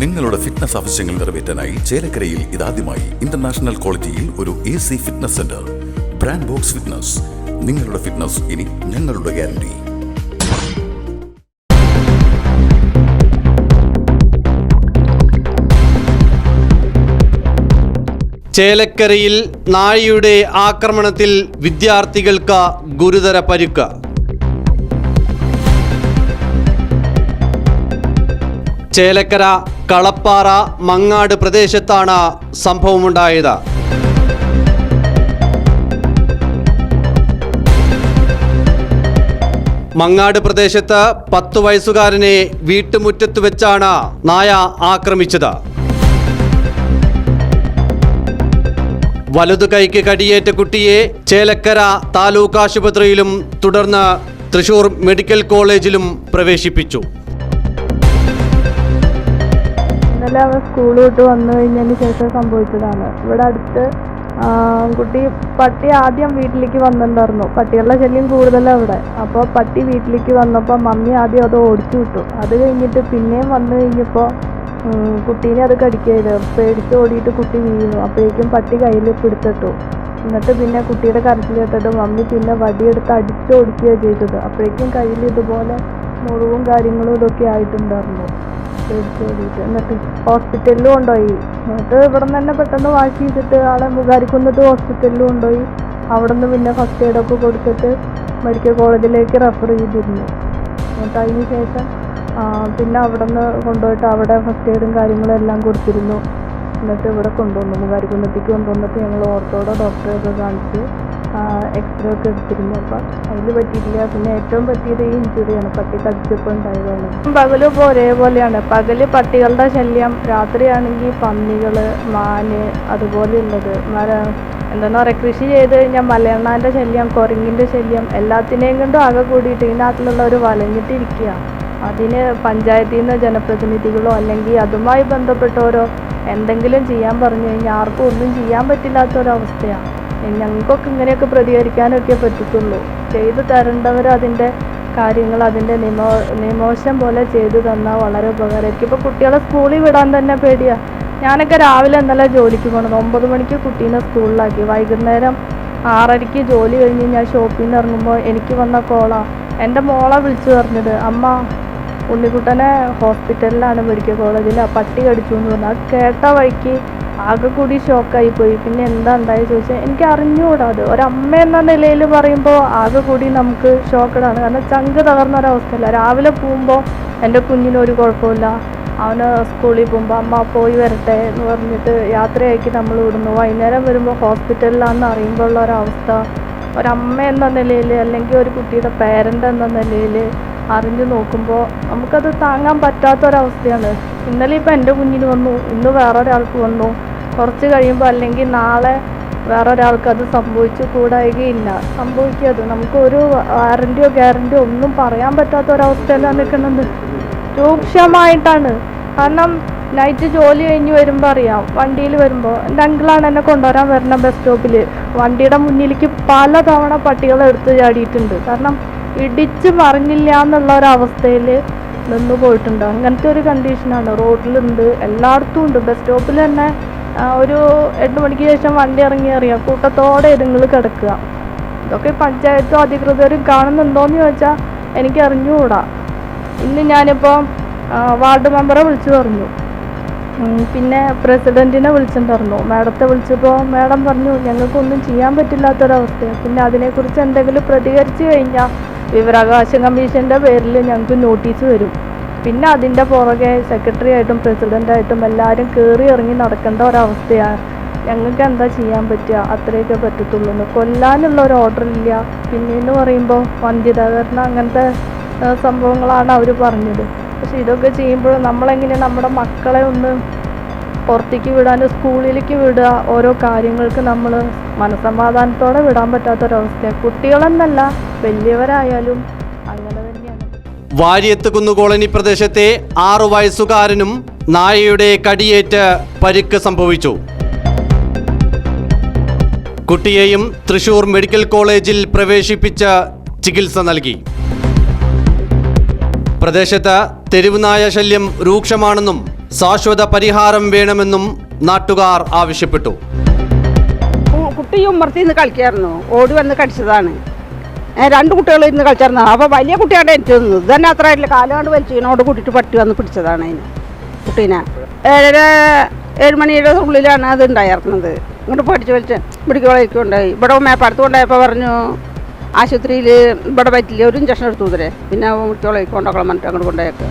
നിങ്ങളുടെ ഫിറ്റ്നസ് ആവശ്യങ്ങൾ നിറവേറ്റാനായി ചേലക്കരയിൽ ഇതാദ്യമായി ഇന്റർനാഷണൽ ക്വാളിറ്റിയിൽ ഒരു A C fitness centre brand box fitness നിങ്ങളുടെ ഫിറ്റ്നസ് ഇനി ഞങ്ങളുടെ ഗ്യാരണ്ടി ചേലക്കരയിൽ നായയുടെ ആക്രമണത്തിൽ വിദ്യാർത്ഥികൾക്ക് ഗുരുതര പരുക്ക്. ചേലക്കര കളപ്പാറ മങ്ങാട് പ്രദേശത്താണ് സംഭവമുണ്ടായത്. മങ്ങാട് പ്രദേശത്ത് പത്ത് വയസ്സുകാരനെ വീട്ടുമുറ്റത്ത് വെച്ചാണ് നായ ആക്രമിച്ചത്. വലതു കൈക്ക് കടിയേറ്റ കുട്ടിയെ ചേലക്കര താലൂക്ക് ആശുപത്രിയിലും തുടർന്ന് തൃശൂർ മെഡിക്കൽ കോളേജിലും പ്രവേശിപ്പിച്ചു. ഇന്നലെ അവൻ സ്കൂൾ വിട്ട് വന്നു കഴിഞ്ഞതിന് ശേഷം സംഭവിച്ചതാണ്. ഇവിടെ അടുത്ത് കുട്ടി പട്ടി ആദ്യം വീട്ടിലേക്ക് വന്നിട്ടുണ്ടായിരുന്നു. പട്ടികളുടെ ശല്യം കൂടുതലാണ് ഇവിടെ. അപ്പോൾ പട്ടി വീട്ടിലേക്ക് വന്നപ്പോൾ മമ്മി ആദ്യം അത് ഓടിച്ചു വിട്ടു. അത് കഴിഞ്ഞിട്ട് പിന്നെയും വന്നു കഴിഞ്ഞപ്പോൾ കുട്ടീനെ അത് കടിക്കരുത് പേടിച്ച് ഓടിയിട്ട് കുട്ടി വീണു അപ്പോഴേക്കും പട്ടി കയ്യിൽ പിടിച്ചിട്ടു. എന്നിട്ട് പിന്നെ കുട്ടിയുടെ കരച്ചിൽ കേട്ടിട്ട് മമ്മി പിന്നെ വടിയെടുത്ത് അടിച്ചോടിക്കുകയാണ് ചെയ്തത്. അപ്പോഴേക്കും കയ്യിൽ ഇതുപോലെ മുറിവും കാര്യങ്ങളും ഇതൊക്കെ ആയിട്ടുണ്ടായിരുന്നു. എന്നിട്ട് ഹോസ്പിറ്റലിൽ കൊണ്ടുപോയി എന്നിട്ട് ഇവിടെ നിന്ന് തന്നെ പെട്ടെന്ന് വാഷ് ചെയ്തിട്ട് ആളെ മുഖാരിക്കുന്നിട്ട് ഹോസ്പിറ്റലിൽ കൊണ്ടുപോയി അവിടെ നിന്ന് പിന്നെ ഫസ്റ്റ് എയ്ഡൊക്കെ കൊടുത്തിട്ട് മെഡിക്കൽ കോളേജിലേക്ക് റെഫർ ചെയ്തിരുന്നു. എന്നിട്ട് അതിന് ശേഷം പിന്നെ അവിടെ നിന്ന് കൊണ്ടുപോയിട്ട് അവിടെ ഫസ്റ്റ് എയ്ഡും കാര്യങ്ങളും എല്ലാം കൊടുത്തിരുന്നു. എന്നിട്ട് ഇവിടെ കൊണ്ടുവന്നു. മുഖാരിക്കുന്നത്തേക്ക് കൊണ്ടുവന്നിട്ട് ഞങ്ങൾ ഓർത്തോടെ ഡോക്ടറെ ഒക്കെ കാണിച്ച് എക്സ്റേ ഒക്കെ എടുത്തിരുന്നു. അപ്പം അതിൽ പറ്റിയിട്ടില്ല. പിന്നെ ഏറ്റവും പറ്റിയത് ഈ ഇഞ്ചുറിയാണ് പട്ടി കടിച്ചപ്പോൾ ഉണ്ടായതാണ്. പകലും ഇപ്പോൾ ഒരേപോലെയാണ്. പകൽ പട്ടികളുടെ ശല്യം രാത്രിയാണെങ്കിൽ പന്നികൾ മാന് അതുപോലെയുള്ളത്. മര എന്താ പറയുക കൃഷി ചെയ്ത് കഴിഞ്ഞാൽ മലയണ്ണാന്റെ ശല്യം കുരങ്ങിന്റെ ശല്യം എല്ലാത്തിനെയും കൊണ്ടും ആകെ കൂടിയിട്ട് ഈ നാട്ടിലുള്ളവർ വലഞ്ഞിട്ടിരിക്കുക അതിന് പഞ്ചായത്തിൽ നിന്ന് ജനപ്രതിനിധികളോ അല്ലെങ്കിൽ അതുമായി ബന്ധപ്പെട്ടവരോ എന്തെങ്കിലും ചെയ്യാൻ പറഞ്ഞു കഴിഞ്ഞാൽ ആർക്കും ഒന്നും ചെയ്യാൻ പറ്റില്ലാത്തൊരവസ്ഥയാണ് ഞങ്ങൾക്കൊക്കെ ഇങ്ങനെയൊക്കെ പ്രതികരിക്കാനൊക്കെ പറ്റത്തുള്ളൂ ചെയ്തു തരേണ്ടവർ അതിന്റെ കാര്യങ്ങൾ അതിന്റെ നിമോ നിമോശം പോലെ ചെയ്തു തന്നാൽ വളരെ ഉപകാരമായിരിക്കും. ഇപ്പോൾ കുട്ടികളെ സ്കൂളിൽ വിടാൻ തന്നെ പേടിയാണ് ഞാനൊക്കെ രാവിലെ ഇന്നലെ ജോലിക്ക് പോകണത് ഒമ്പത് മണിക്ക് കുട്ടീനെ സ്കൂളിലാക്കി. വൈകുന്നേരം ആറരയ്ക്ക് ജോലി കഴിഞ്ഞ് ഞാൻ ഷോപ്പിൽ നിന്ന് ഇറങ്ങുമ്പോൾ എനിക്ക് വന്ന കോളാണ് എന്റെ മോളെ വിളിച്ചു പറഞ്ഞത് അമ്മ ഉണ്ണിക്കുട്ടനെ ഹോസ്പിറ്റലിലാണ് മെഡിക്കൽ കോളേജിൽ. പട്ടി കടിച്ചു എന്ന് പറഞ്ഞു. അത് കേട്ട വഴിക്ക് ആകെ കൂടി ഷോക്കായി പോയി. പിന്നെ എന്താ ഉണ്ടായി ചോദിച്ചാൽ എനിക്ക് അറിഞ്ഞുകൂടാ അത്. ഒരമ്മ എന്ന നിലയിൽ പറയുമ്പോൾ ആകെ കൂടി നമുക്ക് ഷോക്കഡാണ്. കാരണം ചങ്ക് തകർന്ന ഒരവസ്ഥയല്ല. രാവിലെ പോകുമ്പോൾ എന്റെ കുഞ്ഞിന് ഒരു കുഴപ്പമില്ല അവന് സ്കൂളിൽ പോകുമ്പോൾ അമ്മ പോയി വരട്ടെ എന്ന് പറഞ്ഞിട്ട് യാത്രയാക്കി നമ്മൾ വിടുന്നു. വൈകുന്നേരം വരുമ്പോൾ ഹോസ്പിറ്റലിലാണെന്ന് അറിയുമ്പോൾ ഉള്ള ഒരവസ്ഥ. ഒരമ്മ എന്ന നിലയിൽ അല്ലെങ്കിൽ ഒരു കുട്ടിയുടെ പേരന്റ് എന്ന നിലയിൽ അറിഞ്ഞു നോക്കുമ്പോൾ നമുക്കത് താങ്ങാൻ പറ്റാത്തൊരവസ്ഥയാണ് ഇന്നലെ ഇപ്പം എന്റെ കുഞ്ഞിന് വന്നു. ഇന്ന് വേറൊരാൾക്ക് വന്നു. കുറച്ച് കഴിയുമ്പോൾ അല്ലെങ്കിൽ നാളെ വേറൊരാൾക്ക് അത് സംഭവിച്ചു കൂടായികയില്ല. സംഭവിക്കത് നമുക്ക് ഒരു വാറന്റിയോ ഗ്യാരന്റിയോ ഒന്നും പറയാൻ പറ്റാത്ത ഒരവസ്ഥയിലാണ് നിൽക്കുന്നത്. രൂക്ഷമായിട്ടാണ്. കാരണം നൈറ്റ് ജോലി കഴിഞ്ഞ് വരുമ്പോൾ അറിയാം വണ്ടിയിൽ വരുമ്പോൾ എന്റെ അങ്കിളാണ് എന്നെ കൊണ്ടുവരാൻ വരുന്ന ബസ് സ്റ്റോപ്പിൽ വണ്ടിയുടെ മുന്നിലേക്ക് പല തവണ എടുത്ത് ചാടിയിട്ടുണ്ട്. കാരണം ഇടിച്ച് മറിഞ്ഞില്ല എന്നുള്ള ഒരവസ്ഥയിൽ നിന്ന് പോയിട്ടുണ്ട്. അങ്ങനത്തെ ഒരു കണ്ടീഷനാണ് റോഡിലുണ്ട് എല്ലായിടത്തും ഉണ്ട്. ബസ് സ്റ്റോപ്പിൽ തന്നെ ഒരു എട്ട് മണിക്ക് ശേഷം വണ്ടി ഇറങ്ങി അറിയാം കൂട്ടത്തോടെ ഇതുങ്ങൾ കിടക്കുക. ഇതൊക്കെ പഞ്ചായത്തും അധികൃതരും കാണുന്നുണ്ടോയെന്ന് ചോദിച്ചാൽ എനിക്ക് അറിഞ്ഞുകൂടാ ഇന്ന് ഞാനിപ്പോൾ വാർഡ് മെമ്പറെ വിളിച്ചു പറഞ്ഞു. പിന്നെ പ്രസിഡന്റിനെ വിളിച്ചിട്ടുണ്ടായിരുന്നു മാഡത്തെ വിളിച്ചപ്പോൾ മാഡം പറഞ്ഞു ഞങ്ങൾക്കൊന്നും ചെയ്യാൻ പറ്റില്ലാത്തൊരവസ്ഥയാണ് പിന്നെ അതിനെക്കുറിച്ച് എന്തെങ്കിലും പ്രതികരിച്ചു കഴിഞ്ഞാൽ വിവരാവകാശ കമ്മീഷന്റെ പേരിൽ ഞങ്ങൾക്ക് നോട്ടീസ് വരും. പിന്നെ അതിന്റെ പുറകെ സെക്രട്ടറി ആയിട്ടും പ്രസിഡന്റായിട്ടും എല്ലാവരും കയറി ഇറങ്ങി നടക്കേണ്ട ഒരവസ്ഥയാണ്. ഞങ്ങൾക്ക് എന്താ ചെയ്യാൻ പറ്റുക? അത്രയൊക്കെ പറ്റത്തുള്ളൂ. കൊല്ലാനുള്ള ഒരു ഓർഡർ ഇല്ല. പിന്നെയെന്ന് പറയുമ്പോൾ വന്ധ്യതാകരണം അങ്ങനത്തെ സംഭവങ്ങളാണ് അവർ പറഞ്ഞത്. പക്ഷെ ഇതൊക്കെ ചെയ്യുമ്പോൾ നമ്മളെങ്ങനെ നമ്മുടെ മക്കളെ ഒന്ന് പുറത്തേക്ക് വിടാൻ സ്കൂളിലേക്ക് വിടുക ഓരോ കാര്യങ്ങൾക്ക് നമ്മൾ മനസമാധാനത്തോടെ വിടാൻ പറ്റാത്തൊരവസ്ഥയാണ്. കുട്ടികളെന്നല്ല വലിയവരായാലും തന്നെയാണ് വാര്യത്ത് കുന്നു കോളനി പ്രദേശത്തെ ആറു വയസ്സുകാരനും നായയുടെ കടിയേറ്റ് പരിക്ക് സംഭവിച്ചു. കുട്ടിയെയും തൃശൂർ മെഡിക്കൽ കോളേജിൽ പ്രവേശിപ്പിച്ച് ചികിത്സ നൽകി. പ്രദേശത്ത് തെരുവുനായ ശല്യം രൂക്ഷമാണെന്നും ശാശ്വത പരിഹാരം വേണമെന്നും നാട്ടുകാർ ആവശ്യപ്പെട്ടു. കുട്ടി ഉമ്മർത്തിന്ന് കളിക്കായിരുന്നു. ഓടി വന്ന് കടിച്ചതാണ്. രണ്ട് കുട്ടികൾ ഇരുന്ന് കളിച്ചായിരുന്നു. അപ്പോൾ വലിയ കുട്ടിയാണ് എനിക്ക് തന്നത് ഇതന്നെ അത്ര ആയിട്ടില്ല കാലുകൊണ്ട് വലിച്ചതിനോട് കൂട്ടിയിട്ട് പട്ടി വന്ന് പിടിച്ചതാണ് അതിന് കുട്ടീനെ. ഏഴര ഏഴ് മണിയുടെ ഉള്ളിലാണ് അത് ഉണ്ടായിരുന്നത്. ഇങ്ങോട്ട് പഠിച്ച് വലിച്ച് ഉണ്ടായി ഇവിടെ മേപ്പാടത്ത് കൊണ്ടായപ്പോൾ പറഞ്ഞു ആശുപത്രിയിൽ ഇവിടെ പറ്റില്ല ഒരു ഇഞ്ചക്ഷൻ എടുത്തു തരേ പിന്നെ മെഡിക്കൽ കൊണ്ടോക്കണം അങ്ങോട്ട് കൊണ്ടുപോയേക്ക്